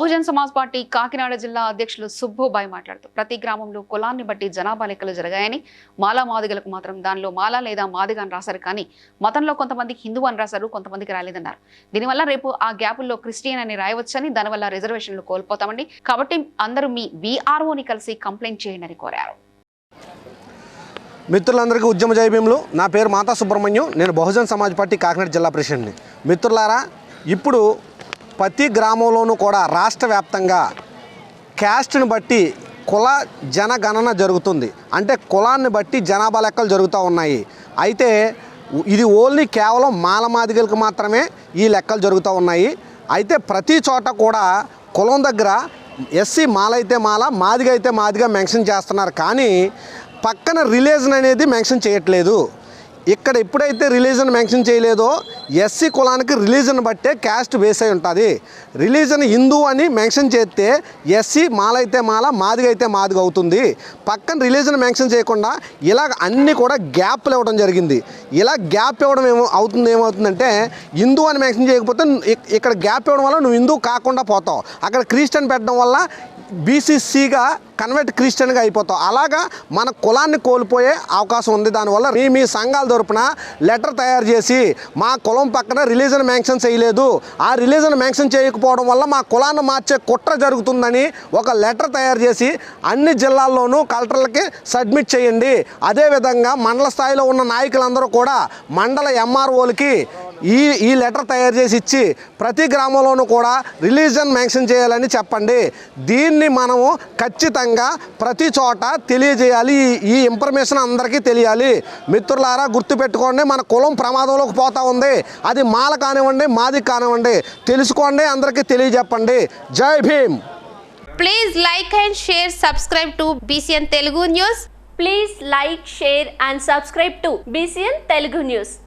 Bahujan Samaj party Kakinada జిల్లా అధ్యక్షులు సుబ్బుబాయ్ మాట్లాడుతూ ప్రతి గ్రామంలో కులాన్ని బట్టి జనాభా లెక్కలు జరిగాయని మాలా మాదిగలకు మాత్రం దానిలో మాలా లేదా మాదిగ అని రాశారు కానీ మతంలో కొంతమందికి హిందూ అని రాశారు కొంతమందికి రాలేదన్నారు. దీనివల్ల రేపు ఆ గ్యాపుల్లో క్రిస్టియన్ అని రాయవచ్చని దానివల్ల రిజర్వేషన్లు కోల్పోతామండి. కాబట్టి అందరూ మీ బీఆర్ఓని కలిసి కంప్లైంట్ చేయండి కోరారు. మిత్రులందరికీ ఉద్యమ జయభీములు నా పేరు మాతా సుబ్రహ్మణ్యం. నేను బహుజన్ సమాజ్ పార్టీ కాకినాడ జిల్లా ప్రెసిడెంట్ని. మిత్రులారా ఇప్పుడు ప్రతి గ్రామంలోనూ కూడా రాష్ట్ర వ్యాప్తంగా క్యాస్ట్ని బట్టి కుల జనగణన జరుగుతుంది. అంటే కులాన్ని బట్టి జనాభా లెక్కలు జరుగుతూ ఉన్నాయి. అయితే ఇది ఓన్లీ కేవలం మాలమాదిగలకు మాత్రమే ఈ లెక్కలు జరుగుతూ ఉన్నాయి. అయితే ప్రతి చోట కూడా కులం దగ్గర ఎస్సీ మాల అయితే మాల మాదిగ అయితే మాదిగా మెన్షన్ చేస్తున్నారు. కానీ పక్కన రిలీజన్ అనేది మెన్షన్ చేయట్లేదు. ఇక్కడ ఎప్పుడైతే రిలీజన్ మెన్షన్ చేయలేదో ఎస్సీ కులానికి రిలీజన్ బట్టే క్యాస్ట్ బేస్ అయి ఉంటుంది. రిలీజన్ హిందూ అని మెన్షన్ చేస్తే ఎస్సీ మాలైతే మాల మాదిగ అయితే మాదిగ అవుతుంది. పక్కన రిలీజన్ మెన్షన్ చేయకుండా ఇలా అన్నీ కూడా గ్యాప్లు ఇవ్వడం జరిగింది. ఇలా గ్యాప్ ఇవ్వడం ఏమో అవుతుంది ఏమవుతుందంటే హిందూ అని మెన్షన్ చేయకపోతే ఇక్కడ గ్యాప్ ఇవ్వడం వల్ల నువ్వు హిందూ కాకుండా పోతావు. అక్కడ క్రిస్టియన్ పెట్టడం వల్ల బీసీసీగా కన్వర్ట్ క్రిస్టియన్గా అయిపోతావు అలాగా మన కులాన్ని కోల్పోయే అవకాశం ఉంది. దానివల్ల మీ మీ సంఘాల తరపున లెటర్ తయారు చేసి మా కులం పక్కన రిలీజన్ మ్యాంక్షన్ చేయలేదు. ఆ రిలీజన్ మ్యాంక్షన్ చేయకపోవడం వల్ల మా కులాన్ని మార్చే కుట్ర జరుగుతుందని ఒక లెటర్ తయారు చేసి అన్ని జిల్లాల్లోనూ కలెక్టర్లకి సబ్మిట్ చేయండి. అదేవిధంగా మండల స్థాయిలో ఉన్న నాయకులందరూ కూడా మండల ఎంఆర్ఓలకి ఈ ఈ లెటర్ తయారు చేసి ఇచ్చి ప్రతి గ్రామంలోనూ కూడా రిలీజన్ మెన్షన్ చేయాలని చెప్పండి. దీన్ని మనము ఖచ్చితంగా ప్రతి చోట తెలియజేయాలి. ఈ- ఈ ఇన్ఫర్మేషన్ అందరికీ తెలియాలి. మిత్రులారా గుర్తుపెట్టుకోండి మన కులం ప్రమాదంలోకి పోతూ ఉంది. అది మాల కానివ్వండి మాది కానివ్వండి. తెలుసుకోండి అందరికీ తెలియజెప్పండి. జై Bhim! Please like and share subscribe to BCN Telugu news please like share and subscribe to BCN Telugu news